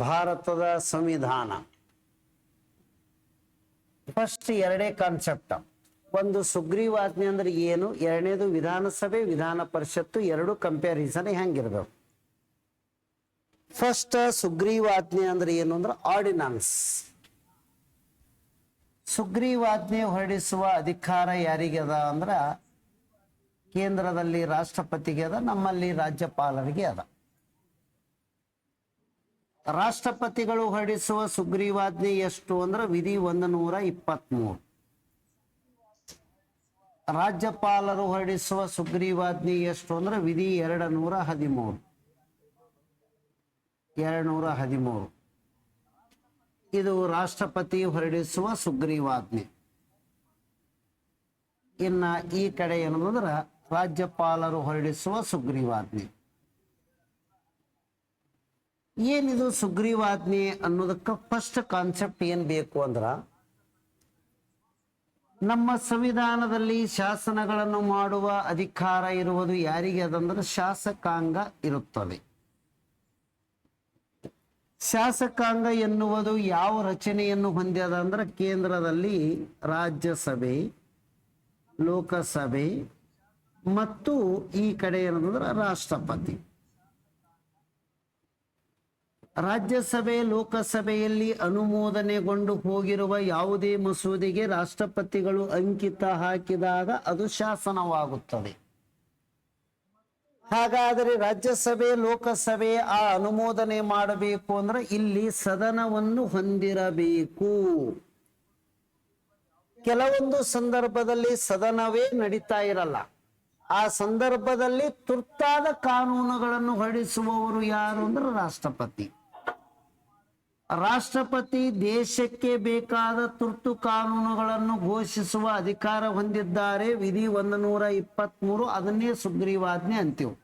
ಭಾರತದ ಸಂವಿಧಾನ. ಫಸ್ಟ್ ಎರಡೇ ಕಾನ್ಸೆಪ್ಟ್ ಒಂದು ಸುಗ್ರೀವಾಜ್ಞೆ ಅಂದ್ರೆ ಏನು? ಎರಡನೇದು ವಿಧಾನಸಭೆ, ವಿಧಾನ ಪರಿಷತ್ತು, ಎರಡು ಕಂಪ್ಯಾರಿಸನ್ ಹೆಂಗಿರ್ಬೇಕು. ಫಸ್ಟ್ ಸುಗ್ರೀವಾಜ್ಞೆ ಅಂದ್ರೆ ಏನು ಅಂದ್ರೆ ಆರ್ಡಿನನ್ಸ್ ಸುಗ್ರೀವಾಜ್ಞೆ ಹೊರಡಿಸುವ ಅಧಿಕಾರ ಯಾರಿಗದ ಅದ ಅಂದ್ರ ಕೇಂದ್ರದಲ್ಲಿ ರಾಷ್ಟ್ರಪತಿಗೆ ಅದ, ನಮ್ಮಲ್ಲಿ ರಾಜ್ಯಪಾಲರಿಗೆ ಅದ. ರಾಷ್ಟ್ರಪತಿಗಳು ಹೊರಡಿಸುವ ಸುಗ್ರೀವಾಜ್ಞೆ ಎಷ್ಟು ಅಂದ್ರೆ ವಿಧಿ ಒಂದು ನೂರ ಇಪ್ಪತ್ಮೂರು. ರಾಜ್ಯಪಾಲರು ಹೊರಡಿಸುವ ಸುಗ್ರೀವಾಜ್ಞೆ ಎಷ್ಟು ಅಂದ್ರೆ ವಿಧಿ ಎರಡು ನೂರ ಹದಿಮೂರು. ಎರಡು ನೂರ ಹದಿಮೂರು. ಇದು ರಾಷ್ಟ್ರಪತಿ ಹೊರಡಿಸುವ ಸುಗ್ರೀವಾಜ್ಞೆ. ಇನ್ನ ಈ ಕಡೆ ಏನಂದ್ರೆ ರಾಜ್ಯಪಾಲರು ಹೊರಡಿಸುವ ಸುಗ್ರೀವಾಜ್ಞೆ. ಏನಿದು ಸುಗ್ರೀವಾಜ್ಞೆ ಅನ್ನೋದಕ್ಕೆ ಫಸ್ಟ್ ಕಾನ್ಸೆಪ್ಟ್ ಏನ್ ಬೇಕು ಅಂದ್ರ, ನಮ್ಮ ಸಂವಿಧಾನದಲ್ಲಿ ಶಾಸನಗಳನ್ನು ಮಾಡುವ ಅಧಿಕಾರ ಇರುವುದು ಯಾರಿಗೆ ಅದಂದ್ರೆ ಶಾಸಕಾಂಗ ಇರುತ್ತದೆ ಶಾಸಕಾಂಗ ಎನ್ನುವುದು ಯಾವ ರಚನೆಯನ್ನು ಹೊಂದ್ಯದ ಅಂದ್ರೆ ಕೇಂದ್ರದಲ್ಲಿ ರಾಜ್ಯಸಭೆ, ಲೋಕಸಭೆ ಮತ್ತು ಈ ಕಡೆ ಏನಂದ್ರೆ ರಾಷ್ಟ್ರಪತಿ. ರಾಜ್ಯಸಭೆ, ಲೋಕಸಭೆಯಲ್ಲಿ ಅನುಮೋದನೆಗೊಂಡು ಹೋಗಿರುವ ಯಾವುದೇ ಮಸೂದೆಗೆ ರಾಷ್ಟ್ರಪತಿಗಳು ಅಂಕಿತ ಹಾಕಿದಾಗ ಅದು ಶಾಸನವಾಗುತ್ತದೆ. ಹಾಗಾದರೆ ರಾಜ್ಯಸಭೆ, ಲೋಕಸಭೆ ಆ ಅನುಮೋದನೆ ಮಾಡಬೇಕು ಅಂದ್ರೆ ಇಲ್ಲಿ ಸದನವನ್ನು ಹೊಂದಿರಬೇಕು. ಕೆಲವೊಂದು ಸಂದರ್ಭದಲ್ಲಿ ಸದನವೇ ನಡೀತಾ ಇರಲ್ಲ. ಆ ಸಂದರ್ಭದಲ್ಲಿ ತುರ್ತಾದ ಕಾನೂನುಗಳನ್ನು ಹೊರಡಿಸುವವರು ಯಾರು ಅಂದ್ರೆ ರಾಷ್ಟ್ರಪತಿ. ರಾಷ್ಟ್ರಪತಿ ದೇಶಕ್ಕೆ ಬೇಕಾದ ತುರ್ತು ಕಾನೂನುಗಳನ್ನು ಘೋಷಿಸುವ ಅಧಿಕಾರ ಹೊಂದಿದ್ದಾರೆ. ವಿಧಿ ಒಂದು ನೂರ ಇಪ್ಪತ್ಮೂರು, ಅದನ್ನೇ ಸುಗ್ರೀವಾಜ್ಞೆ ಅಂತೀವಿ.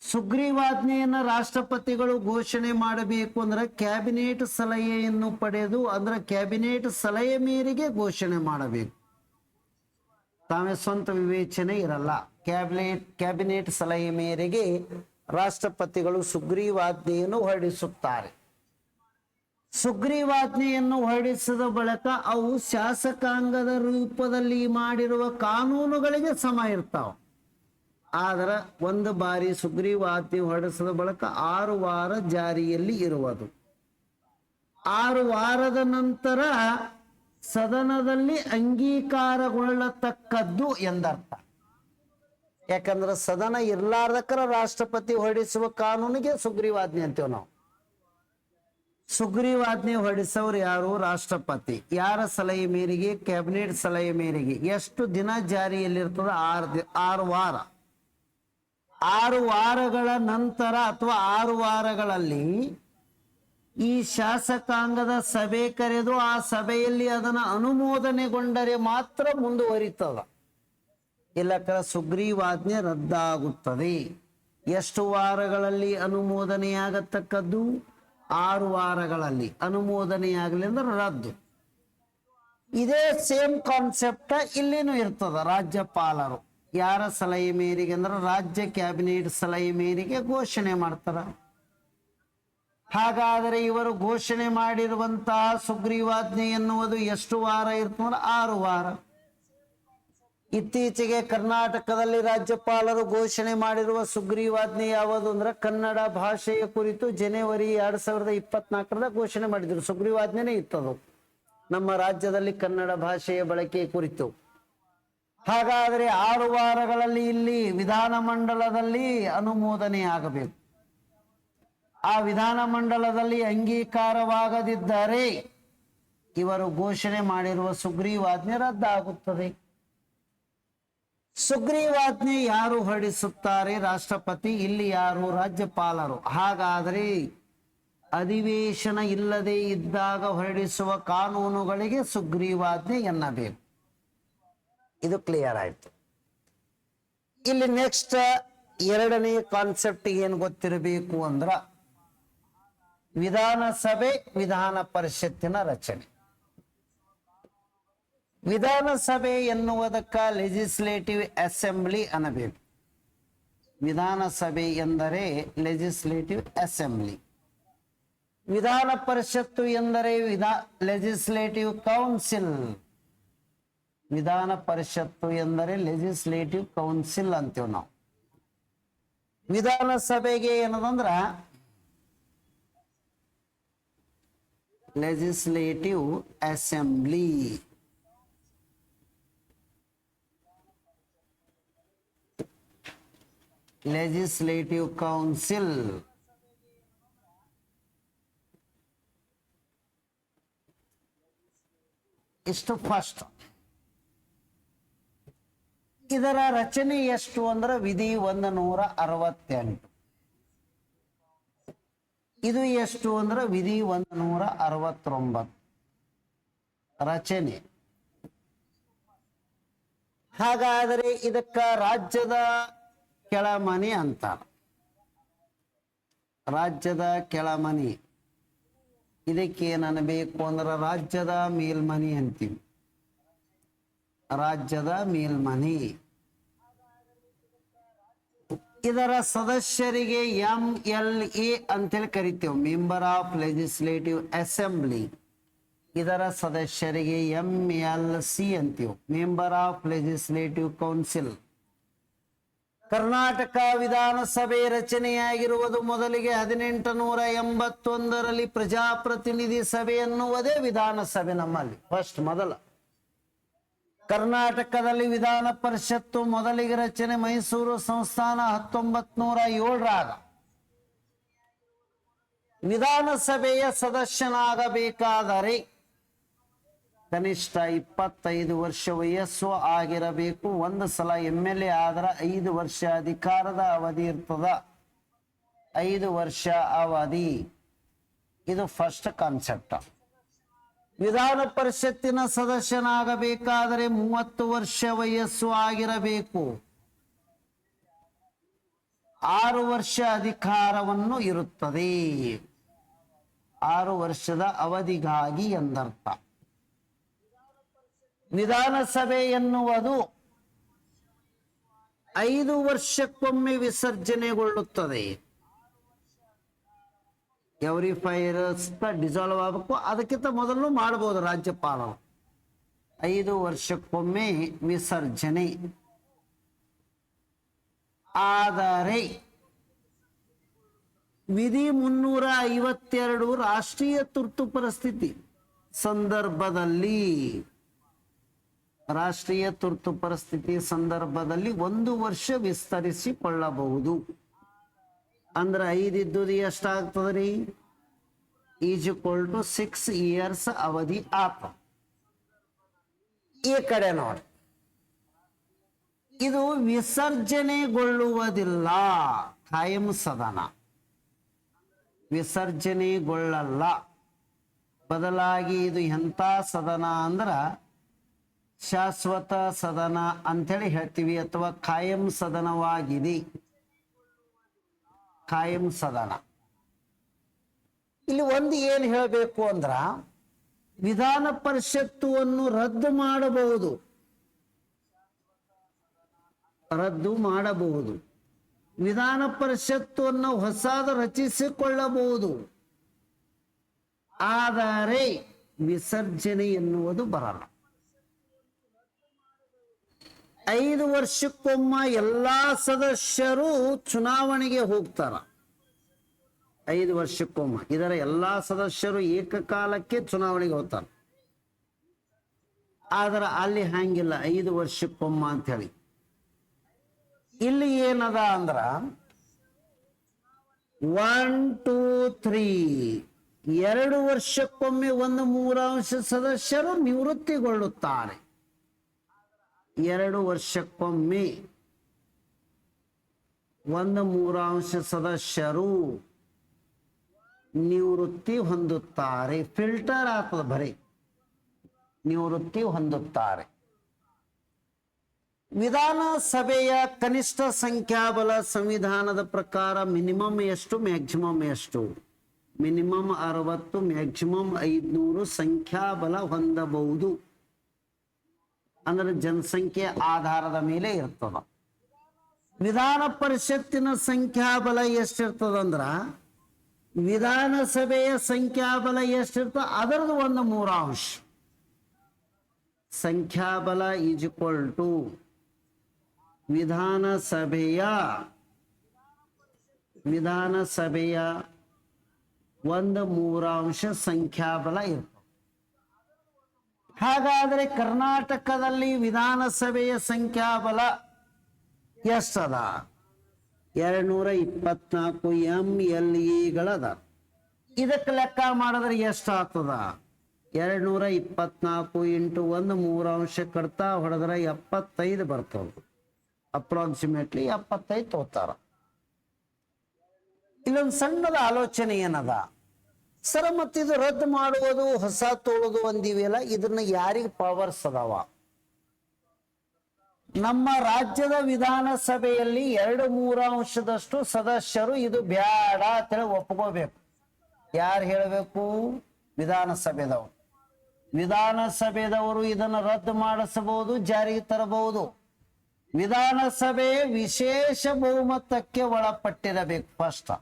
ಸುಗ್ರೀವಾಜ್ಞೆಯನ್ನು ರಾಷ್ಟ್ರಪತಿಗಳು ಘೋಷಣೆ ಮಾಡಬೇಕು ಅಂದ್ರೆ ಕ್ಯಾಬಿನೆಟ್ ಸಲಹೆಯನ್ನು ಪಡೆದು ಅಂದ್ರೆ ಕ್ಯಾಬಿನೆಟ್ ಸಲಹೆ ಮೇರೆಗೆ ಘೋಷಣೆ ಮಾಡಬೇಕು. ತಾವೇ ಸ್ವಂತ ವಿವೇಚನೆ ಇರಲ್ಲ. ಕ್ಯಾಬಿನೆಟ್ ಕ್ಯಾಬಿನೆಟ್ ಸಲಹೆ ಮೇರೆಗೆ ರಾಷ್ಟ್ರಪತಿಗಳು ಸುಗ್ರೀವಾಜ್ಞೆಯನ್ನು ಹೊರಡಿಸುತ್ತಾರೆ. ಸುಗ್ರೀವಾಜ್ಞೆಯನ್ನು ಹೊರಡಿಸಿದ ಬಳಿಕ ಅವು ಶಾಸಕಾಂಗದ ರೂಪದಲ್ಲಿ ಮಾಡಿರುವ ಕಾನೂನುಗಳಿಗೆ ಸಮ ಇರ್ತಾವ. ಆದ್ರೆ ಒಂದು ಬಾರಿ ಸುಗ್ರೀವಾಜ್ಞೆ ಹೊರಡಿಸಿದ ಬಳಿಕ ಆರು ವಾರ ಜಾರಿಯಲ್ಲಿ ಇರುವುದು. ಆರು ವಾರದ ನಂತರ ಸದನದಲ್ಲಿ ಅಂಗೀಕಾರಗೊಳ್ಳತಕ್ಕದ್ದು ಎಂದರ್ಥ. ಯಾಕಂದ್ರೆ ಸದನ ಇರ್ಲಾರ್ದಕ್ಕರ ರಾಷ್ಟ್ರಪತಿ ಹೊರಡಿಸುವ ಕಾನೂನಿಗೆ ಸುಗ್ರೀವಾಜ್ಞೆ ಅಂತೀವಿ ನಾವು. ಸುಗ್ರೀವಾಜ್ಞೆ ಹೊರಡಿಸೋರು ಯಾರು? ರಾಷ್ಟ್ರಪತಿ. ಯಾರ ಸಲಹೆ ಮೇರೆಗೆ? ಕ್ಯಾಬಿನೆಟ್ ಸಲಹೆ ಮೇರೆಗೆ. ಎಷ್ಟು ದಿನ ಜಾರಿಯಲ್ಲಿರ್ತದ ಆರು ಆರು ವಾರ. ಆರು ವಾರಗಳ ನಂತರ ಅಥವಾ ಆರು ವಾರಗಳಲ್ಲಿ ಈ ಶಾಸಕಾಂಗದ ಸಭೆ ಕರೆದು ಆ ಸಭೆಯಲ್ಲಿ ಅದನ್ನು ಅನುಮೋದನೆಗೊಂಡರೆ ಮಾತ್ರ ಮುಂದುವರಿತದ. ಇಲ್ಲಕರ ಸುಗ್ರೀವಾಜ್ಞೆ ರದ್ದಾಗುತ್ತದೆ. ಎಷ್ಟು ವಾರಗಳಲ್ಲಿ ಅನುಮೋದನೆಯಾಗತಕ್ಕದ್ದು? ಆರು ವಾರಗಳಲ್ಲಿ ಅನುಮೋದನೆಯಾಗಲಿ ಅಂದ್ರೆ ರದ್ದು. ಇದೇ ಸೇಮ್ ಕಾನ್ಸೆಪ್ಟ್ ಇಲ್ಲಿನೂ ಇರ್ತದ ರಾಜ್ಯಪಾಲರು. ಯಾರ ಸಲಹೆ ಮೇರೆಗೆ ಅಂದ್ರೆ ರಾಜ್ಯ ಕ್ಯಾಬಿನೆಟ್ ಸಲಹೆ ಮೇರೆಗೆ ಘೋಷಣೆ ಮಾಡ್ತಾರ. ಹಾಗಾದರೆ ಇವರು ಘೋಷಣೆ ಮಾಡಿರುವಂತಹ ಸುಗ್ರೀವಾಜ್ಞೆ ಎನ್ನುವುದು ಎಷ್ಟು ವಾರ ಇರ್ತಂದ್ರೆ ಆರು ವಾರ. ಇತ್ತೀಚೆಗೆ ಕರ್ನಾಟಕದಲ್ಲಿ ರಾಜ್ಯಪಾಲರು ಘೋಷಣೆ ಮಾಡಿರುವ ಸುಗ್ರೀವಾಜ್ಞೆ ಯಾವುದು ಅಂದ್ರೆ ಕನ್ನಡ ಭಾಷೆಯ ಕುರಿತು ಜನವರಿ ಎರಡ್ ಸಾವಿರದ ಇಪ್ಪತ್ನಾಲ್ಕರ ಘೋಷಣೆ ಮಾಡಿದ್ರು. ಸುಗ್ರೀವಾಜ್ಞೆನೇ ಇತ್ತದು ನಮ್ಮ ರಾಜ್ಯದಲ್ಲಿ ಕನ್ನಡ ಭಾಷೆಯ ಬಳಕೆ ಕುರಿತು. ಹಾಗಾದರೆ ಆರು ವಾರಗಳಲ್ಲಿ ಇಲ್ಲಿ ವಿಧಾನಮಂಡಲದಲ್ಲಿ ಅನುಮೋದನೆ ಆಗಬೇಕು. ಆ ವಿಧಾನಮಂಡಲದಲ್ಲಿ ಅಂಗೀಕಾರವಾಗದಿದ್ದರೆ ಇವರು ಘೋಷಣೆ ಮಾಡಿರುವ ಸುಗ್ರೀವಾಜ್ಞೆ ರದ್ದಾಗುತ್ತದೆ. ಸುಗ್ರೀವಾಜ್ಞೆ ಯಾರು ಹೊರಡಿಸುತ್ತಾರೆ? ರಾಷ್ಟ್ರಪತಿ, ಇಲ್ಲಿ ಯಾರು? ರಾಜ್ಯಪಾಲರು. ಹಾಗಾದರೆ ಅಧಿವೇಶನ ಇಲ್ಲದೆ ಇದ್ದಾಗ ಹೊರಡಿಸುವ ಕಾನೂನುಗಳಿಗೆ ಸುಗ್ರೀವಾಜ್ಞೆ ಎನ್ನಬೇಕು. ಇದು ಕ್ಲಿಯರ್ ಆಯ್ತು. ಇಲ್ಲಿ ನೆಕ್ಸ್ಟ್ ಎರಡನೇ ಕಾನ್ಸೆಪ್ಟ್ ಏನ್ ಗೊತ್ತಿರಬೇಕು ಅಂದ್ರ ವಿಧಾನಸಭೆ ವಿಧಾನ ಪರಿಷತ್ತಿನ ರಚನೆ. ವಿಧಾನಸಭೆ ಎನ್ನುವುದಕ್ಕ ಲೆಜಿಸ್ಲೇಟಿವ್ ಅಸೆಂಬ್ಲಿ ಅನ್ನಬೇಕು. ವಿಧಾನಸಭೆ ಎಂದರೆ ಲೆಜಿಸ್ಲೇಟಿವ್ ಅಸೆಂಬ್ಲಿ ವಿಧಾನ ಪರಿಷತ್ತು ಎಂದರೆ ವಿಧಾ ಲೆಜಿಸ್ಲೇಟಿವ್ ಕೌನ್ಸಿಲ್ ವಿಧಾನ ಪರಿಷತ್ತು ಎಂದರೆ ಲೆಜಿಸ್ಲೇಟಿವ್ ಕೌನ್ಸಿಲ್ ಅಂತೀವಿ ನಾವು. ವಿಧಾನಸಭೆಗೆ ಏನದಂದ್ರ ಲೆಜಿಸ್ಲೇಟಿವ್ ಅಸೆಂಬ್ಲಿ ಲೆಜಿಸ್ಲೇಟಿವ್ ಕೌನ್ಸಿಲ್ ಇಷ್ಟು ಫಸ್ಟ್ ಇದರ ರಚನೆ ಎಷ್ಟು ಅಂದ್ರೆ ವಿಧಿ ಒಂದು ನೂರ ಅರವತ್ತೆಂಟು. ಇದು ಎಷ್ಟು ಅಂದ್ರೆ ವಿಧಿ ಒಂದು ನೂರ ಅರವತ್ತೊಂಬತ್ತು. ರಚನೆ. ಹಾಗಾದರೆ ಇದಕ್ಕ ರಾಜ್ಯದ ಕೆಳಮನೆ ಅಂತಾರ ರಾಜ್ಯದ ಕೆಳಮನಿ. ಇದಕ್ಕೆ ಬೇಕು ಅಂದ್ರೆ ರಾಜ್ಯದ ಮೇಲ್ಮನಿ ಅಂತೀವಿ. ರಾಜ್ಯದ ಮೇಲ್ಮನಿ. ಇದರ ಸದಸ್ಯರಿಗೆ ಎಂ ಎಲ್ ಎ ಅಂತೇಳಿ ಕರಿತೇವೆ ಮೆಂಬರ್ ಆಫ್ ಲೆಜಿಸ್ಲೇಟಿವ್ ಅಸೆಂಬ್ಲಿ ಇದರ ಸದಸ್ಯರಿಗೆ ಎಂ ಎಲ್ ಸಿ ಅಂತೀವಿ member of legislative council Karnataka ವಿಧಾನಸಭೆ ರಚನೆಯಾಗಿರುವುದು ಮೊದಲಿಗೆ ಹದಿನೆಂಟು ನೂರ ಎಂಬತ್ತೊಂದರಲ್ಲಿ ಪ್ರಜಾಪ್ರತಿನಿಧಿ ಸಭೆ ಎನ್ನುವುದೇ ವಿಧಾನಸಭೆ ನಮ್ಮಲ್ಲಿ. ಫಸ್ಟ್ ಮೊದಲ. ಕರ್ನಾಟಕದಲ್ಲಿ ವಿಧಾನ ಪರಿಷತ್ತು ಮೊದಲಿಗೆ ರಚನೆ ಮೈಸೂರು ಸಂಸ್ಥಾನ ಹತ್ತೊಂಬತ್ ನೂರ ಏಳರಾಗ. ವಿಧಾನಸಭೆಯ ಸದಸ್ಯನಾಗಬೇಕಾದರೆ ಕನಿಷ್ಠ ಇಪ್ಪತ್ತೈದು ವರ್ಷ ವಯಸ್ಸು ಆಗಿರಬೇಕು. ಒಂದು ಸಲ ಎಂ ಎಲ್ ಎ ಆದ್ರೆ ಐದು ವರ್ಷ ಅಧಿಕಾರದ ಅವಧಿ ಇರ್ತದ. ಐದು ವರ್ಷ ಅವಧಿ. ಇದು ಫಸ್ಟ್ ಕಾನ್ಸೆಪ್ಟ್ ವಿಧಾನ ಪರಿಷತ್ತಿನ ಸದಸ್ಯನಾಗಬೇಕಾದರೆ ಮೂವತ್ತು ವರ್ಷ ವಯಸ್ಸು ಆಗಿರಬೇಕು. ಆರು ವರ್ಷ ಅಧಿಕಾರವನ್ನು ಇರುತ್ತದೆ. ಆರು ವರ್ಷದ ಅವಧಿಗಾಗಿ ಎಂದರ್ಥ. ವಿಧಾನಸಭೆ ಎನ್ನುವುದು ಐದು ವರ್ಷಕ್ಕೊಮ್ಮೆ ವಿಸರ್ಜನೆಗೊಳ್ಳುತ್ತದೆ. ಎವ್ರಿ ಫೈವ್ ಡಿಸಾಲ್ವ್ ಆಗಬೇಕು. ಅದಕ್ಕಿಂತ ಮೊದಲು ಮಾಡಬಹುದು ರಾಜ್ಯಪಾಲರು. ಐದು ವರ್ಷಕ್ಕೊಮ್ಮೆ ವಿಸರ್ಜನೆ. ಆದರೆ ವಿಧಿ ಮುನ್ನೂರ ಐವತ್ತೆರಡು ರಾಷ್ಟ್ರೀಯ ತುರ್ತು ಪರಿಸ್ಥಿತಿ ಸಂದರ್ಭದಲ್ಲಿ ರಾಷ್ಟ್ರೀಯ ತುರ್ತು ಪರಿಸ್ಥಿತಿ ಸಂದರ್ಭದಲ್ಲಿ ಒಂದು ವರ್ಷ ವಿಸ್ತರಿಸಿಕೊಳ್ಳಬಹುದು. ಅಂದ್ರೆ ಐದು ಇದ್ದುದು ಎಷ್ಟಾಗ್ತದ್ರಿ? ಈಜ್ ಇಕ್ವಲ್ ಟು ಸಿಕ್ಸ್ ಇಯರ್ಸ್ ಅವಧಿ ಆತ. ಈ ಕಡೆ ನೋಡಿ. ಇದು ವಿಸರ್ಜನೆಗೊಳ್ಳುವುದಿಲ್ಲ. ಕಾಯಂ ಸದನ. ವಿಸರ್ಜನೆಗೊಳ್ಳಲ್ಲ. ಬದಲಾಗಿ ಇದು ಎಂಥ ಸದನ ಅಂದ್ರ ಶಾಶ್ವತ ಸದನ ಅಂಥೇಳಿ ಹೇಳ್ತೀವಿ ಅಥವಾ ಕಾಯಂ ಸದನವಾಗಿದೆ. ಕಾಯಂ ಸದನ. ಇಲ್ಲಿ ಒಂದು ಏನು ಹೇಳಬೇಕು ಅಂದ್ರ ವಿಧಾನ ಪರಿಷತ್ತುವನ್ನು ರದ್ದು ಮಾಡಬಹುದು. ರದ್ದು ಮಾಡಬಹುದು. ವಿಧಾನ ಪರಿಷತ್ತುವನ್ನು ಹೊಸದ ರಚಿಸಿಕೊಳ್ಳಬಹುದು. ಆದರೆ ವಿಸರ್ಜನೆ ಎನ್ನುವುದು ಬರಲ್ಲ. ಐದು ವರ್ಷಕ್ಕೊಮ್ಮ ಎಲ್ಲಾ ಸದಸ್ಯರು ಚುನಾವಣೆಗೆ ಹೋಗ್ತಾರ. ಐದು ವರ್ಷಕ್ಕೊಮ್ಮ, ಇದರ ಎಲ್ಲಾ ಸದಸ್ಯರು ಏಕಕಾಲಕ್ಕೆ ಚುನಾವಣೆಗೆ ಹೋಗ್ತಾರ. ಆದ್ರೆ ಅಲ್ಲಿ ಹಂಗಿಲ್ಲ, ಐದು ವರ್ಷಕ್ಕೊಮ್ಮ ಅಂತ ಹೇಳಿ ಇಲ್ಲಿ ಏನದ ಅಂದ್ರ ಒನ್ ಟೂ ತ್ರೀ ಎರಡು ವರ್ಷಕ್ಕೊಮ್ಮೆ ಒಂದು ಮೂರಾಂಶ ಸದಸ್ಯರು ನಿವೃತ್ತಿಗೊಳ್ಳುತ್ತಾರೆ. ಎರಡು ವರ್ಷಕ್ಕೊಮ್ಮೆ ಒಂದು ಮೂರಾಂಶ ಸದಸ್ಯರು ನಿವೃತ್ತಿ ಹೊಂದುತ್ತಾರೆ. ಫಿಲ್ಟರ್ ಆಗ್ತದ ಬರೀ. ನಿವೃತ್ತಿ ಹೊಂದುತ್ತಾರೆ. ವಿಧಾನಸಭೆಯ ಕನಿಷ್ಠ ಸಂಖ್ಯಾಬಲ ಸಂವಿಧಾನದ ಪ್ರಕಾರ ಮಿನಿಮಮ್ ಎಷ್ಟು, ಮ್ಯಾಕ್ಸಿಮಮ್ ಎಷ್ಟು? ಮಿನಿಮಮ್ ಅರವತ್ತು, ಮ್ಯಾಕ್ಸಿಮಮ್ ಐದ್ನೂರು ಸಂಖ್ಯಾಬಲ ಹೊಂದಬಹುದು. ಅಂದ್ರೆ ಜನಸಂಖ್ಯೆ ಆಧಾರದ ಮೇಲೆ ಇರ್ತದ. ವಿಧಾನ ಪರಿಷತ್ತಿನ ಸಂಖ್ಯಾಬಲ ಎಷ್ಟಿರ್ತದಂದ್ರ, ವಿಧಾನಸಭೆಯ ಸಂಖ್ಯಾಬಲ ಎಷ್ಟಿರ್ತದ, ಅದರದ್ದು ಒಂದು ಮೂರಾಂಶ. ಸಂಖ್ಯಾಬಲ ಈಸ್ ಈಕ್ವಲ್ ಟು ವಿಧಾನಸಭೆಯ ವಿಧಾನಸಭೆಯ ಒಂದು ಮೂರಾಂಶ ಸಂಖ್ಯಾಬಲ ಇರ್ತದೆ. ಹಾಗಾದರೆ ಕರ್ನಾಟಕದಲ್ಲಿ ವಿಧಾನಸಭೆಯ ಸಂಖ್ಯಾಬಲ ಎಷ್ಟದ? ಎರಡ್ನೂರ ಇಪ್ಪತ್ನಾಲ್ಕು ಎಂ ಎಲ್ ಇಗಳದ ಇದಕ್ಕೆ ಲೆಕ್ಕ ಮಾಡಿದ್ರೆ ಎಷ್ಟಾಗ್ತದ? ಎರಡ್ನೂರ ಇಪ್ಪತ್ನಾಲ್ಕು ಇಂಟು ಒಂದು ಅಂಶ ಕಡ್ತಾ ಹೊಡೆದ್ರೆ ಎಪ್ಪತ್ತೈದು ಬರ್ತದ. ಅಪ್ರಾಕ್ಸಿಮೇಟ್ಲಿ ಎಪ್ಪತ್ತೈದು ತೋತಾರ. ಇಲ್ಲೊಂದು ಸಣ್ಣದ ಆಲೋಚನೆ ಏನದ? ಸರ ಮತ್ತಿದು ರದ್ದು ಮಾಡುವುದು ಹೊಸ ತೋಳುದು ಅಂದಿವೆಯಲ್ಲ, ಇದನ್ನ ಯಾರಿಗೆ ಪವರ್ಸ್ ಅದಾವ? ನಮ್ಮ ರಾಜ್ಯದ ವಿಧಾನಸಭೆಯಲ್ಲಿ ಎರಡು ಮೂರಾಂಶದಷ್ಟು ಸದಸ್ಯರು ಇದು ಬ್ಯಾಡ ಅಂತೇಳಿ ಒಪ್ಕೋಬೇಕು. ಯಾರು ಹೇಳಬೇಕು? ವಿಧಾನಸಭೆದವರು. ವಿಧಾನಸಭೆದವರು ಇದನ್ನು ರದ್ದು ಮಾಡಿಸಬಹುದು, ಜಾರಿಗೆ ತರಬಹುದು. ವಿಧಾನಸಭೆ ವಿಶೇಷ ಬಹುಮತಕ್ಕೆ ಒಳಪಟ್ಟಿರಬೇಕು ಫಸ್ಟ್.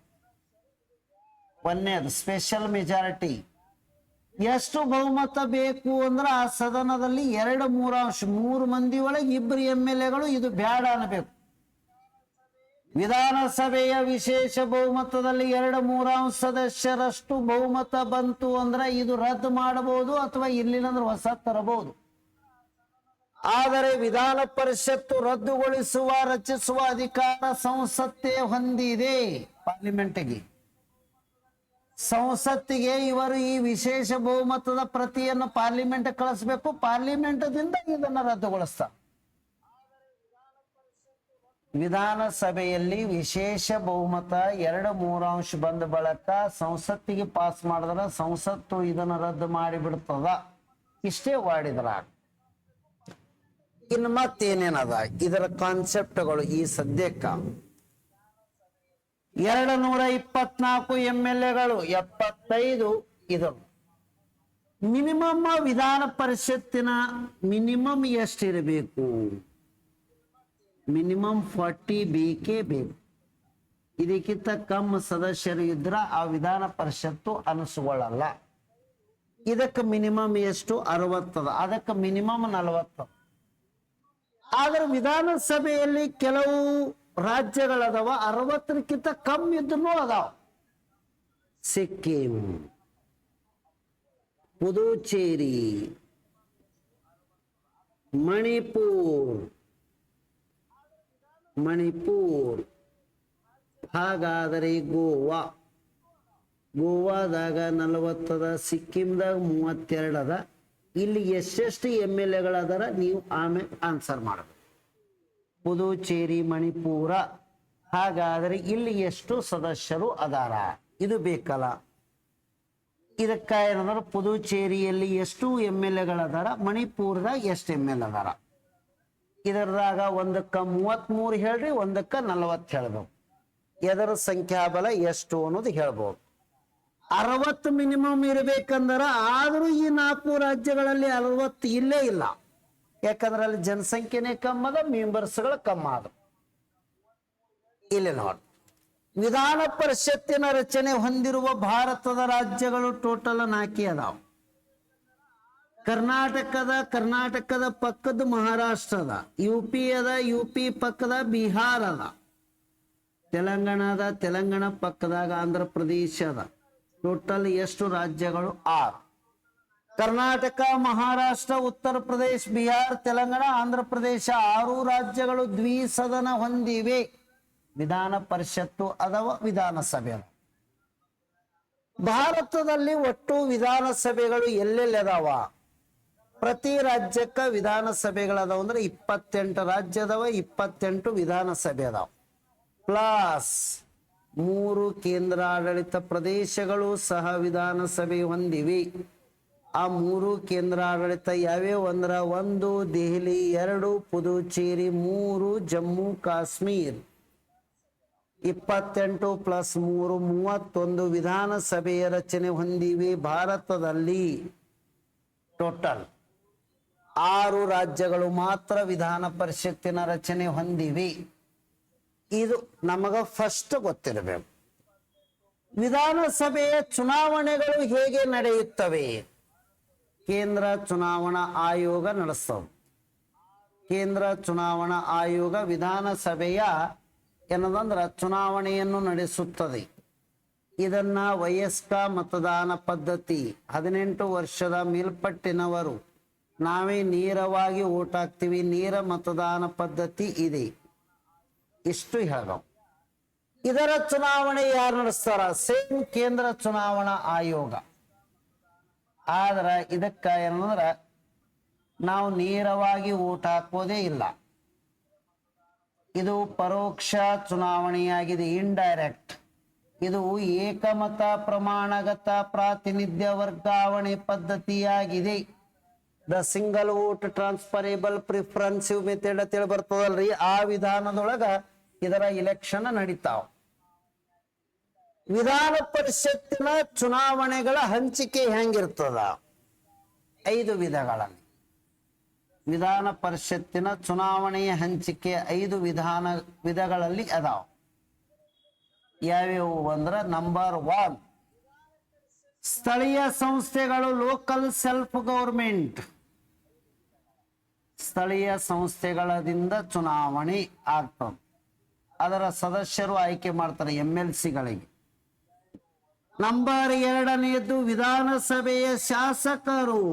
ಒಂದೇದು ಸ್ಪೆಷಲ್ ಮೆಜಾರಿಟಿ ಎಷ್ಟು ಬಹುಮತ ಬೇಕು ಅಂದ್ರೆ ಆ ಸದನದಲ್ಲಿ ಎರಡು ಮೂರಾಂಶ ಮೂರು ಮಂದಿ ಒಳಗೆ ಇಬ್ಬರು ಎಂ ಎಲ್ ಎಗಳು ಇದು ಬ್ಯಾಡ ಅನ್ನಬೇಕು ವಿಧಾನಸಭೆಯ ವಿಶೇಷ ಬಹುಮತದಲ್ಲಿ ಎರಡು ಮೂರಾಂಶ ಸದಸ್ಯರಷ್ಟು ಬಹುಮತ ಬಂತು ಅಂದ್ರೆ ಇದು ರದ್ದು ಮಾಡಬಹುದು ಅಥವಾ ಇಲ್ಲಿನಂದ್ರೆ ಹೊಸ ತರಬಹುದು. ಆದರೆ ವಿಧಾನ ಪರಿಷತ್ತು ರದ್ದುಗೊಳಿಸುವ, ರಚಿಸುವ ಅಧಿಕಾರ ಸಂಸತ್ತೇ ಹೊಂದಿದೆ ಪಾರ್ಲಿಮೆಂಟ್ಗೆ. ಸಂಸತ್ತಿಗೆ ಇವರು ಈ ವಿಶೇಷ ಬಹುಮತದ ಪ್ರತಿಯನ್ನು ಪಾರ್ಲಿಮೆಂಟ್ ಕಳಿಸ್ಬೇಕು. ಪಾರ್ಲಿಮೆಂಟ್ದಿಂದ ಇದನ್ನ ರದ್ದುಗೊಳಿಸ್ತಾರೆ ವಿಧಾನಸಭೆಯಲ್ಲಿ ವಿಶೇಷ ಬಹುಮತ ಎರಡು ಮೂರಾಂಶ ಬಂದ ಬಳಕ ಸಂಸತ್ತಿಗೆ ಪಾಸ್ ಮಾಡಿದ್ರೆ ಸಂಸತ್ತು ಇದನ್ನು ರದ್ದು ಮಾಡಿಬಿಡ್ತದ. ಇಷ್ಟೇ ವಾಡಿದ್ರ ಇನ್ನು ಮತ್ತೇನೇನದ? ಇದರ ಕಾನ್ಸೆಪ್ಟ್ಗಳು ಈ ಸದ್ಯಕ್ಕ. ಎರಡು ನೂರ ಇಪ್ಪತ್ನಾಲ್ಕು ಎಂ ಎಲ್ ಎಗಳು ಎಪ್ಪತ್ತೈದು ಇದು ಮಿನಿಮಮ್ ವಿಧಾನ ಪರಿಷತ್ತಿನ ಮಿನಿಮಮ್ ಎಷ್ಟಿರಬೇಕು? ಮಿನಿಮಮ್ ಫಾರ್ಟಿ ಬೇಕೇ ಬೇಕು. ಇದಕ್ಕಿಂತ ಕಮ್ಮ ಸದಸ್ಯರು ಇದ್ರ ಆ ವಿಧಾನ ಪರಿಷತ್ತು ಅನಿಸ್ಕೊಳ್ಳಲ್ಲ ಇದಕ್ಕೆ ಮಿನಿಮಮ್ ಎಷ್ಟು? ಅರವತ್ತದ. ಅದಕ್ಕೆ ಮಿನಿಮಮ್ ನಲವತ್ತದ. ಆದ್ರೆ ವಿಧಾನಸಭೆಯಲ್ಲಿ ಕೆಲವು ರಾಜ್ಯಗಳದಾವ ಅರವತ್ತರಕ್ಕಿಂತ ಕಮ್ಮಿ ಇದ್ರೂ ಅದಾವ. ಸಿಕ್ಕಿಂ, ಪುದುಚೇರಿ, ಮಣಿಪುರ್ ಮಣಿಪುರ್, ಹಾಗಾದರೆ ಗೋವಾ. ಗೋವಾದಾಗ ನಲವತ್ತದ ಸಿಕ್ಕಿಂದಾಗ ಮೂವತ್ತೆರಡದ, ಇಲ್ಲಿ ಎಷ್ಟೆಷ್ಟು ಎಂ ಎಲ್ ಎಗಳದಾರ ನೀವು ಆಮೇಲೆ ಆನ್ಸರ್ ಮಾಡಬೇಕು. ಪುದುಚೇರಿ, ಮಣಿಪುರ. ಹಾಗಾದರೆ ಇಲ್ಲಿ ಎಷ್ಟು ಸದಸ್ಯರು ಅದಾರ? ಇದು ಬೇಕಲ್ಲ. ಇದಕ್ಕ ಏನಂದ್ರೆ ಪುದುಚೇರಿಯಲ್ಲಿ ಎಷ್ಟು ಎಂ ಎಲ್ ಎಗಳದಾರ? ಮಣಿಪುರದಾಗ ಎಷ್ಟು ಎಂ ಎಲ್ ಅದಾರ ಇದರದಾಗ ಒಂದಕ್ಕ ಮೂವತ್ಮೂರು ಹೇಳ್ರಿ, ಒಂದಕ್ಕ ನಲವತ್ತು ಹೇಳ್ಬೇಕು. ಎದರ ಸಂಖ್ಯಾಬಲ ಎಷ್ಟು ಅನ್ನೋದು ಹೇಳ್ಬೋದು. ಅರವತ್ತು ಮಿನಿಮಮ್ ಇರಬೇಕಂದ್ರ ಆದರೂ ಈ ನಾಲ್ಕು ರಾಜ್ಯಗಳಲ್ಲಿ ಅರವತ್ತು ಇಲ್ಲೇ ಇಲ್ಲ. ಯಾಕಂದ್ರೆ ಅಲ್ಲಿ ಜನಸಂಖ್ಯೆನೇ ಕಮ್ಮ ಅದ ಮೆಂಬರ್ಸ್ಗಳು ಕಮ್ಮ ಅದ ಇಲ್ಲಿ ನೋಡಿ. ವಿಧಾನ ಪರಿಷತ್ತಿನ ರಚನೆ ಹೊಂದಿರುವ ಭಾರತದ ರಾಜ್ಯಗಳು ಟೋಟಲ್ ನಾಕಿ ಅದಾವ. ಕರ್ನಾಟಕದ ಕರ್ನಾಟಕದ ಪಕ್ಕದ ಮಹಾರಾಷ್ಟ್ರದ ಯು ಪಿ ಅದ ಯು ಪಿ ಪಕ್ಕದ ಬಿಹಾರ ಅದ. ತೆಲಂಗಾಣದ ತೆಲಂಗಾಣ ಪಕ್ಕದಾಗ ಆಂಧ್ರ ಪ್ರದೇಶ ಅದ. ಟೋಟಲ್ ಎಷ್ಟು ರಾಜ್ಯಗಳು ಆರು. ಕರ್ನಾಟಕ, ಮಹಾರಾಷ್ಟ್ರ, ಉತ್ತರ ಪ್ರದೇಶ, ಬಿಹಾರ್, ತೆಲಂಗಾಣ, ಆಂಧ್ರ ಪ್ರದೇಶ ಆರು ರಾಜ್ಯಗಳು ದ್ವಿಸದನ ಹೊಂದಿವೆ. ವಿಧಾನ ಪರಿಷತ್ತು ಅಥವಾ ವಿಧಾನಸಭೆ. ಭಾರತದಲ್ಲಿ ಒಟ್ಟು ವಿಧಾನಸಭೆಗಳು ಎಲ್ಲೆಲ್ಲಿ ಅದಾವ ಪ್ರತಿ ರಾಜ್ಯಕ್ಕ ವಿಧಾನಸಭೆಗಳದಾವ ಅಂದ್ರೆ ಇಪ್ಪತ್ತೆಂಟು ರಾಜ್ಯ ಅದಾವ ಇಪ್ಪತ್ತೆಂಟು ವಿಧಾನಸಭೆ ಅದಾವ. ಪ್ಲಸ್ ಮೂರು ಕೇಂದ್ರಾಡಳಿತ ಪ್ರದೇಶಗಳು ಸಹ ವಿಧಾನಸಭೆ ಹೊಂದಿವೆ. ಆ ಮೂರು ಕೇಂದ್ರಾಡಳಿತ ಯಾವ್ಯಾವ ಅಂದ್ರ ಒಂದು ದೆಹಲಿ, ಎರಡು ಪುದುಚೇರಿ, ಮೂರು ಜಮ್ಮು ಕಾಶ್ಮೀರ್. ಇಪ್ಪತ್ತೆಂಟು ಪ್ಲಸ್ ಮೂರು, ಮೂವತ್ತೊಂದು ವಿಧಾನಸಭೆಯ ರಚನೆ ಹೊಂದಿವೆ ಭಾರತದಲ್ಲಿ. ಟೋಟಲ್ ಆರು ರಾಜ್ಯಗಳು ಮಾತ್ರ ವಿಧಾನ ಪರಿಷತ್ತಿನ ರಚನೆ ಹೊಂದಿವೆ. ಇದು ನಮಗ ಫಸ್ಟ್ ಗೊತ್ತಿರಬೇಕು. ವಿಧಾನಸಭೆಯ ಚುನಾವಣೆಗಳು ಹೇಗೆ ನಡೆಯುತ್ತವೆ? ಕೇಂದ್ರ ಚುನಾವಣಾ ಆಯೋಗ ನಡೆಸ್ತವ. ಕೇಂದ್ರ ಚುನಾವಣಾ ಆಯೋಗ ವಿಧಾನಸಭೆಯ ಏನದಂದ್ರ ಚುನಾವಣೆಯನ್ನು ನಡೆಸುತ್ತದೆ. ಇದನ್ನ ವಯಸ್ಕ ಮತದಾನ ಪದ್ಧತಿ ಹದಿನೆಂಟು ವರ್ಷದ ಮೇಲ್ಪಟ್ಟಿನವರು ನಾವೇ ನೇರವಾಗಿ ಓಟ್ ಹಾಕ್ತೀವಿ, ನೇರ ಮತದಾನ ಪದ್ಧತಿ ಇದೆ. ಇಷ್ಟು ಹೇಳೋ ಇದರ ಚುನಾವಣೆ ಯಾರು ನಡೆಸ್ತಾರ? ಸೇಮ್ ಕೇಂದ್ರ ಚುನಾವಣಾ ಆಯೋಗ. ಆದ್ರ ಇದಕ್ಕ ಏನಂದ್ರ ನಾವು ನೇರವಾಗಿ ಓಟ್ ಹಾಕೋದೇ ಇಲ್ಲ. ಇದು ಪರೋಕ್ಷ ಚುನಾವಣೆಯಾಗಿದೆ ಇಂಡೈರೆಕ್ಟ್ ಇದು ಏಕಮತ ಪ್ರಮಾಣಗತ ಪ್ರಾತಿನಿಧ್ಯ ವರ್ಗಾವಣೆ ಪದ್ಧತಿಯಾಗಿದೆ. The single vote transferable preferential method ಅಂತೇಳಿ ಬರ್ತದಲ್ರಿ, ಆ ವಿಧಾನದೊಳಗ ಇದರ ಇಲೆಕ್ಷನ್ ನಡೀತಾವ. ವಿಧಾನ ಪರಿಷತ್ತಿನ ಚುನಾವಣೆಗಳ ಹಂಚಿಕೆ ಹೆಂಗಿರ್ತದ? ಐದು ವಿಧಗಳಲ್ಲಿ. ವಿಧಾನ ಪರಿಷತ್ತಿನ ಚುನಾವಣೆಯ ಹಂಚಿಕೆ ಐದು ವಿಧಾನ ವಿಧಗಳಲ್ಲಿ ಅದಾವ. ಯಾವ್ಯಾವು ಅಂದ್ರ ನಂಬರ್ ಒನ್. ಸ್ಥಳೀಯ ಸಂಸ್ಥೆಗಳು ಲೋಕಲ್ ಸೆಲ್ಫ್ ಗೌರ್ಮೆಂಟ್. ಸ್ಥಳೀಯ ಸಂಸ್ಥೆಗಳದಿಂದ ಚುನಾವಣೆ ಆಗ್ತದೆ. ಅದರ ಸದಸ್ಯರು ಆಯ್ಕೆ ಮಾಡ್ತಾರೆ ಎಂ ಎಲ್ ಸಿಗಳಿಗೆ. ನಂಬರ್ ಎರಡನೆಯದ್ದು ವಿಧಾನಸಭೆಯ ಶಾಸಕರು.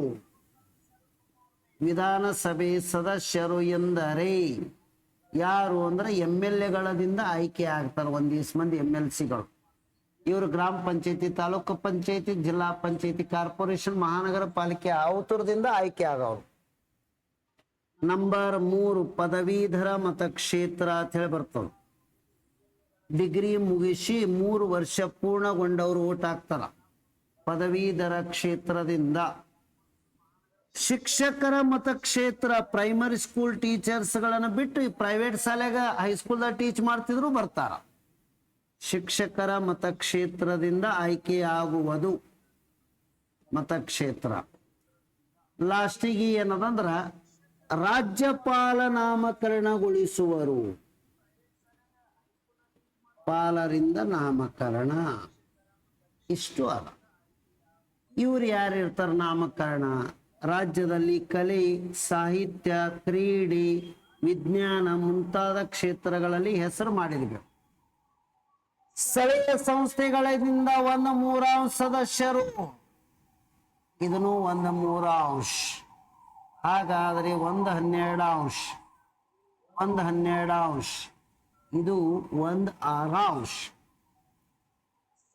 ವಿಧಾನಸಭೆ ಸದಸ್ಯರು ಎಂದರೆ ಯಾರು ಅಂದ್ರೆ ಎಂ ಎಲ್ ಎಗಳದಿಂದ ಆಯ್ಕೆ ಆಗ್ತಾರೆ ಒಂದಿವ್ಸ ಮಂದಿ ಎಂ ಎಲ್ ಸಿಗಳು ಇವರು ಗ್ರಾಮ ಪಂಚಾಯತಿ, ತಾಲೂಕು ಪಂಚಾಯತಿ, ಜಿಲ್ಲಾ ಪಂಚಾಯತಿ, ಕಾರ್ಪೊರೇಷನ್, ಮಹಾನಗರ ಪಾಲಿಕೆ ಔತರದಿಂದ ಆಯ್ಕೆ ಆಗವ್ರು ನಂಬರ್ ಮೂರು ಪದವೀಧರ ಮತಕ್ಷೇತ್ರ ಅಂತ ಹೇಳಿ ಬರ್ತದೆ. ಡಿಗ್ರಿ ಮುಗಿಸಿ ಮೂರು ವರ್ಷ ಪೂರ್ಣಗೊಂಡವರು ಓಟ್ ಹಾಕ್ತಾರ ಪದವೀಧರ ಕ್ಷೇತ್ರದಿಂದ. ಶಿಕ್ಷಕರ ಮತಕ್ಷೇತ್ರ ಪ್ರೈಮರಿ ಸ್ಕೂಲ್ ಟೀಚರ್ಸ್ಗಳನ್ನು ಬಿಟ್ಟು ಪ್ರೈವೇಟ್ ಶಾಲೆಗ ಹೈಸ್ಕೂಲ್ದಾಗ ಟೀಚ್ ಮಾಡ್ತಿದ್ರು ಬರ್ತಾರ. ಶಿಕ್ಷಕರ ಮತಕ್ಷೇತ್ರದಿಂದ ಆಯ್ಕೆಯಾಗುವುದು ಮತಕ್ಷೇತ್ರ. ಲಾಸ್ಟಿಗೆ ಏನದಂದ್ರ ರಾಜ್ಯಪಾಲ ನಾಮಕರಣಗೊಳಿಸುವರು ಪಾಲರಿಂದ ನಾಮಕರಣ. ಇಷ್ಟು ಅಲ್ಲ ಇವ್ರು ಯಾರು ಇರ್ತಾರ ನಾಮಕರಣ? ರಾಜ್ಯದಲ್ಲಿ ಕಲೆ, ಸಾಹಿತ್ಯ, ಕ್ರೀಡೆ, ವಿಜ್ಞಾನ ಮುಂತಾದ ಕ್ಷೇತ್ರಗಳಲ್ಲಿ ಹೆಸರು ಮಾಡಿರ್ಬೇಕು. ಸ್ಥಳೀಯ ಸಂಸ್ಥೆಗಳಿಂದ ಒಂದು ಮೂರಾಂಶ ಸದಸ್ಯರು. ಇದನ್ನು ಒಂದು ಮೂರಾಂಶ ಹಾಗಾದರೆ ಒಂದು ಹನ್ನೆರಡು ಅಂಶ ಒಂದು ಹನ್ನೆರಡು ಅಂಶ ಇದು ಒಂದು ಆರಾಂಶ.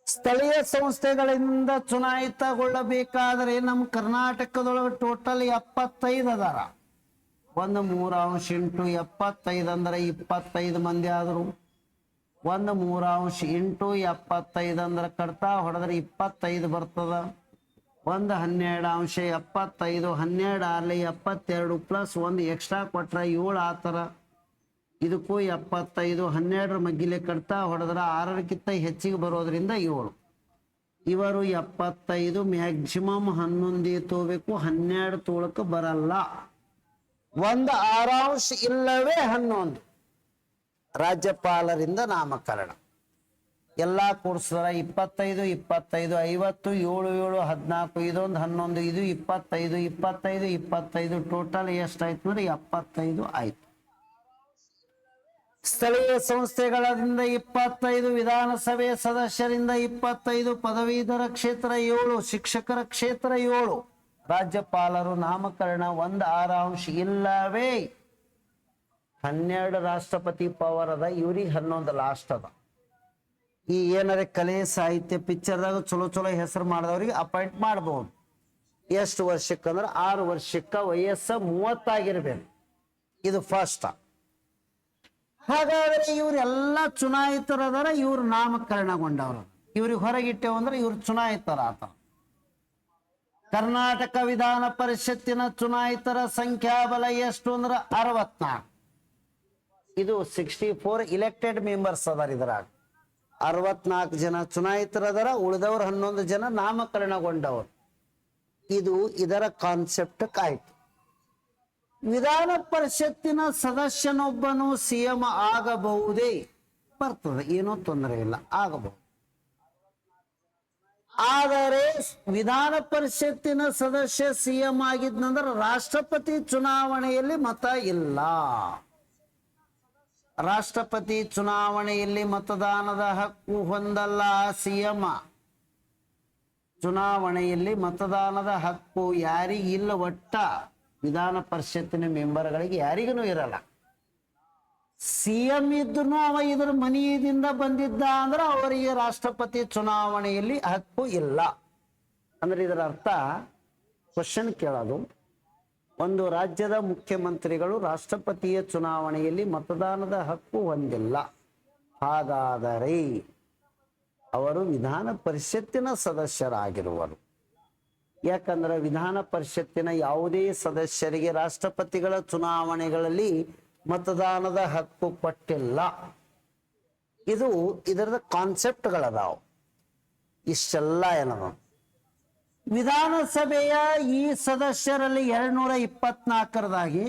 ಸ್ಥಳೀಯ ಸಂಸ್ಥೆಗಳಿಂದ ಚುನಾಯಿತಗೊಳ್ಳಬೇಕಾದರೆ ನಮ್ಮ ಕರ್ನಾಟಕದೊಳಗೆ ಟೋಟಲ್ ಎಪ್ಪತ್ತೈದು ಅದಾರ. ಒಂದು ಮೂರಾಂಶ ಇಂಟು ಎಪ್ಪತ್ತೈದು ಅಂದ್ರೆ ಇಪ್ಪತ್ತೈದು ಮಂದಿ ಆದರು. ಒಂದು ಮೂರಾಂಶ ಇಂಟು ಎಪ್ಪತ್ತೈದು ಅಂದ್ರೆ ಕಡ್ತಾ ಹೊಡೆದ್ರೆ ಇಪ್ಪತ್ತೈದು ಬರ್ತದ. ಒಂದು ಹನ್ನೆರಡು ಅಂಶ ಎಪ್ಪತ್ತೈದು ಹನ್ನೆರಡು ಆರ್ಲಿ ಎಪ್ಪತ್ತೆರಡು ಪ್ಲಸ್ ಒಂದು ಎಕ್ಸ್ಟ್ರಾ ಕೊಟ್ರೆ ಏಳು ಆತರ. ಇದಕ್ಕೂ ಎಪ್ಪತ್ತೈದು, ಹನ್ನೆರಡರ ಮಗ್ಗಿಲೆ ಕಟ್ತಾ ಹೊಡೆದ್ರೆ ಆರರಕ್ಕಿಂತ ಹೆಚ್ಚಿಗೆ ಬರೋದ್ರಿಂದ ಏಳು. ಇವರು ಎಪ್ಪತ್ತೈದು ಮ್ಯಾಕ್ಸಿಮಮ್ ಹನ್ನೊಂದು ತೋಬೇಕು ಹನ್ನೆರಡು ತೋಳಕ್ಕೆ ಬರಲ್ಲ. ಒಂದು ಆರಾಂಶ ಇಲ್ಲವೇ ಹನ್ನೊಂದು. ರಾಜ್ಯಪಾಲರಿಂದ ನಾಮಕರಣ. ಎಲ್ಲ ಕೂಡಿಸಿದ್ರೆ ಇಪ್ಪತ್ತೈದು ಇಪ್ಪತ್ತೈದು, ಐವತ್ತು, ಏಳು ಏಳು, ಹದಿನಾಲ್ಕು, ಇದೊಂದು ಹನ್ನೊಂದು, ಇದು ಇಪ್ಪತ್ತೈದು ಇಪ್ಪತ್ತೈದು ಇಪ್ಪತ್ತೈದು, ಟೋಟಲ್ ಎಷ್ಟಾಯ್ತು ಅಂದ್ರೆ ಎಪ್ಪತ್ತೈದು ಆಯ್ತು. ಸ್ಥಳೀಯ ಸಂಸ್ಥೆಗಳಿಂದ ಇಪ್ಪತ್ತೈದು ವಿಧಾನಸಭೆ ಸದಸ್ಯರಿಂದ ಇಪ್ಪತ್ತೈದು ಪದವೀಧರ ಕ್ಷೇತ್ರ ಏಳು, ಶಿಕ್ಷಕರ ಕ್ಷೇತ್ರ ಏಳು. ರಾಜ್ಯಪಾಲರು ನಾಮಕರಣ ಒಂದು ಆರಾಂಶ ಇಲ್ಲವೇ? ಹನ್ನೆರಡು ರಾಷ್ಟ್ರಪತಿ ಪವರ್ ಅದ, ಇವ್ರಿಗೆ ಹನ್ನೊಂದು ಲಾಸ್ಟ್ ಅದ. ಈ ಏನಾರ ಕಲೆ, ಸಾಹಿತ್ಯ ಪಿಕ್ಚರ್ದಾಗ ಚಲೋ ಚಲೋ ಹೆಸರು ಮಾಡಿದವ್ರಿಗೆ ಅಪಾಯಿಂಟ್ ಮಾಡಬಹುದು ಎಷ್ಟು ವರ್ಷಕ್ಕಂದ್ರೆ ಆರು ವರ್ಷಕ್ಕ ವಯಸ್ಸ ಮೂವತ್ತಾಗಿರ್ಬೇಕು. ಇದು ಫಸ್ಟ್ ಹಾಗಾದ್ರೆ ಇವರೆಲ್ಲ ಚುನಾಯಿತರದಾರ ಇವ್ರು ನಾಮಕರಣಗೊಂಡವರು. ಇವ್ರಿಗೆ ಹೊರಗಿಟ್ಟೆವು ಅಂದ್ರೆ ಇವ್ರು ಚುನಾಯಿತರ ಆತ ಕರ್ನಾಟಕ ವಿಧಾನ ಪರಿಷತ್ತಿನ ಚುನಾಯಿತರ ಸಂಖ್ಯಾಬಲ ಎಷ್ಟು ಅಂದ್ರೆ ಅರವತ್ನಾಲ್ಕು. ಇದು ಸಿಕ್ಸ್ಟಿ ಫೋರ್ ಇಲೆಕ್ಟೆಡ್ ಮೆಂಬರ್ಸ್ ಅದಾರ ಇದ್ರಾಗ. ಅರವತ್ನಾಲ್ಕು ಜನ ಚುನಾಯಿತರದಾರ, ಉಳಿದವ್ರು ಹನ್ನೊಂದು ಜನ ನಾಮಕರಣಗೊಂಡವರು. ಇದು ಇದರ ಕಾನ್ಸೆಪ್ಟ್ ಆಯ್ತು ವಿಧಾನ ಪರಿಷತ್ತಿನ ಸದಸ್ಯನೊಬ್ಬನು ಸಿಎಂ ಆಗಬಹುದೇ? ಬರ್ತದೆ. ಏನೂ ತೊಂದರೆ ಇಲ್ಲ. ಆಗಬಹುದು. ಆದರೆ ವಿಧಾನ ಪರಿಷತ್ತಿನ ಸದಸ್ಯ ಸಿಎಂ ಆಗಿದ್ನಂದ್ರೆ ರಾಷ್ಟ್ರಪತಿ ಚುನಾವಣೆಯಲ್ಲಿ ಮತ ಇಲ್ಲ. ರಾಷ್ಟ್ರಪತಿ ಚುನಾವಣೆಯಲ್ಲಿ ಮತದಾನದ ಹಕ್ಕು ಹೊಂದಲ್ಲ ಸಿಎಂ ಚುನಾವಣೆಯಲ್ಲಿ ಮತದಾನದ ಹಕ್ಕು ಯಾರಿಗಿಲ್ಲ ಒಟ್ಟ. ವಿಧಾನ ಪರಿಷತ್ತಿನ ಮೆಂಬರ್ಗಳಿಗೆ ಯಾರಿಗೂ ಇರಲ್ಲ. ಸಿ ಎಂ ಇದ್ದನು ಅವ ಇದ್ರ ಮನೆಯಿಂದ ಬಂದಿದ್ದ ಅಂದ್ರೆ ಅವರಿಗೆ ರಾಷ್ಟ್ರಪತಿ ಚುನಾವಣೆಯಲ್ಲಿ ಹಕ್ಕು ಇಲ್ಲ. ಅಂದ್ರೆ ಇದರ ಅರ್ಥ ಕ್ವಶನ್ ಕೇಳೋದು. ಒಂದು ರಾಜ್ಯದ ಮುಖ್ಯಮಂತ್ರಿಗಳು ರಾಷ್ಟ್ರಪತಿಯ ಚುನಾವಣೆಯಲ್ಲಿ ಮತದಾನದ ಹಕ್ಕು ಹೊಂದಿಲ್ಲ. ಹಾಗಾದರೆ ಅವರು ವಿಧಾನ ಪರಿಷತ್ತಿನ ಸದಸ್ಯರಾಗಿರುವರು. ಯಾಕಂದ್ರೆ ವಿಧಾನ ಪರಿಷತ್ತಿನ ಯಾವುದೇ ಸದಸ್ಯರಿಗೆ ರಾಷ್ಟ್ರಪತಿಗಳ ಚುನಾವಣೆಗಳಲ್ಲಿ ಮತದಾನದ ಹಕ್ಕು ಕೊಟ್ಟಿಲ್ಲ ಇದು ಇದರದ ಕಾನ್ಸೆಪ್ಟ್ಗಳದಾವು. ಇಷ್ಟೆಲ್ಲ ಏನದ? ವಿಧಾನಸಭೆಯ ಈ ಸದಸ್ಯರಲ್ಲಿ ಎರಡ್ನೂರ ಇಪ್ಪತ್ನಾಲ್ಕರದಾಗಿ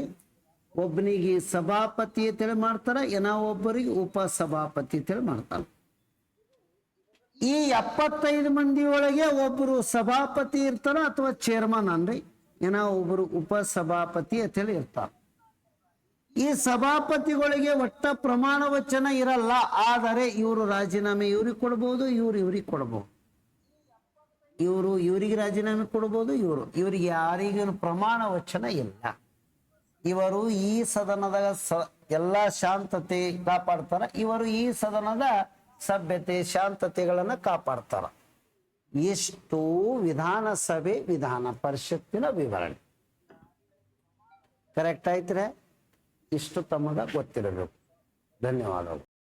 ಒಬ್ಬನಿಗೆ ಸಭಾಪತಿ ಅಂತೇಳಿ ಮಾಡ್ತಾರ ಏನೋ ಒಬ್ಬರಿಗೆ ಉಪಸಭಾಪತಿ ಅಂತೇಳಿ ಮಾಡ್ತಾರೆ. ಈ ಎಪ್ಪತ್ತೈದು ಮಂದಿ ಒಳಗೆ ಒಬ್ಬರು ಸಭಾಪತಿ ಇರ್ತಾರ ಅಥವಾ ಚೇರ್ಮನ್ ಅನ್ರಿ ಏನೋ ಒಬ್ಬರು ಉಪಸಭಾಪತಿ ಅಂತೇಳಿ ಇರ್ತಾರ. ಈ ಸಭಾಪತಿಗಳಿಗೆ ಒಟ್ಟ ಪ್ರಮಾಣ ವಚನ ಇರಲ್ಲ, ಆದರೆ ಇವರು ರಾಜೀನಾಮೆ ಇವ್ರಿಗೆ ಕೊಡ್ಬೋದು, ಇವ್ರು ಇವ್ರಿಗೆ ಕೊಡ್ಬೋದು. ಇವರು ಇವರಿಗೆ ರಾಜೀನಾಮೆ ಕೊಡ್ಬೋದು, ಇವರು ಇವರಿಗೆ ಯಾರಿಗೂ ಪ್ರಮಾಣ ವಚನ ಇಲ್ಲ. ಇವರು ಈ ಸದನದ ಸ, ಎಲ್ಲ ಶಾಂತತೆ ಕಾಪಾಡ್ತಾರ. ಇವರು ಈ ಸದನದ ಸಭ್ಯತೆ ಶಾಂತತೆಗಳನ್ನ ಕಾಪಾಡ್ತಾರ. ಇಷ್ಟು ವಿಧಾನಸಭೆ ವಿಧಾನ ಪರಿಷತ್ತಿನ ವಿವರಣೆ. ಕರೆಕ್ಟ್ ಆಯ್ತ್ರೆ ಇಷ್ಟು ತಮಗ ಗೊತ್ತಿರಬೇಕು. ಧನ್ಯವಾದಗಳು.